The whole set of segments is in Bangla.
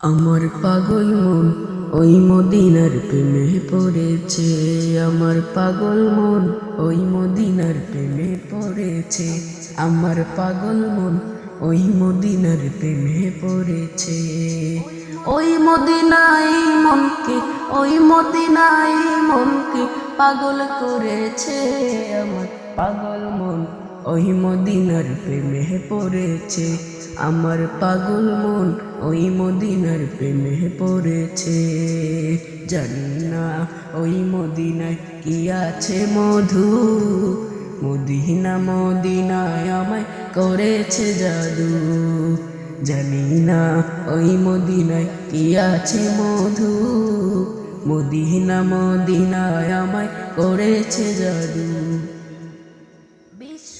আমার পাগল মন ওই মদিনার প্রেমে পড়েছে। আমার পাগল মন ওই মদিনার প্রেমে পড়েছে। আমার পাগল মন ওই মদিনার প্রেমে পড়েছে। ওই মদিনাই মনকে, ওই মদিনাই মনকে পাগল করেছে। আমার পাগল মন ওই মদিনার প্রেমে পড়েছে। আমার পাগল মন ওই মদিনার প্রেমে পড়েছে। জানি না ওই মদিনায় কি আছে মধু। মদিনা মদিনায় আমায় করেছে জাদু। জানি না ওই মদিনায় কি আছে মধু। মদিনা মদিনায় আমায় করেছে জাদু।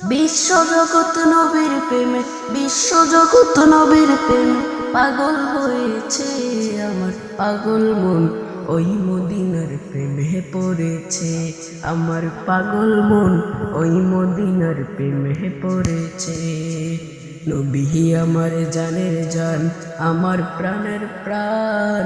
বিশ্ব জগৎ নবীর প্রেমে বিশ্ব জগৎ নবীর প্রেমে পাগল হয়েছে আমার পাগল মন। ওই মদিনার প্রেমে পড়েছে আমার পাগল মন। ওই মদিনার প্রেমে পড়েছে। নবী আমার জানের জান, আমার প্রাণের প্রাণ।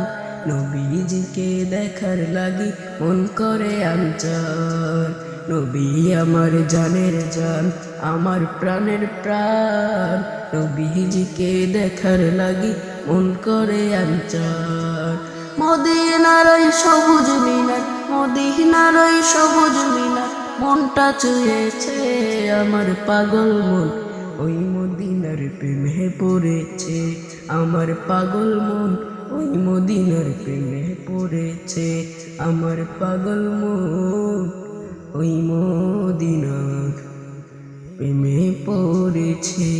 নবীজিকে দেখার লাগি মন করে আঞ্চল নবী আমার জানের জান, আমার প্রাণের প্রাণ। নবীজিকে দেখার লাগি মন করে আঞ্চল মদিনার ওই সবুজ মিনার মদিনার ওই সবুজ মিনার। মনটা চুয়েছে আমার পাগল মন, ওই মদিনার প্রেমে পড়েছে। আমার পাগল মন, ওই মদিনার প্রেমে পড়েছে। আমার পাগল মন। ওই মদিনার প্রেমে পড়েছে।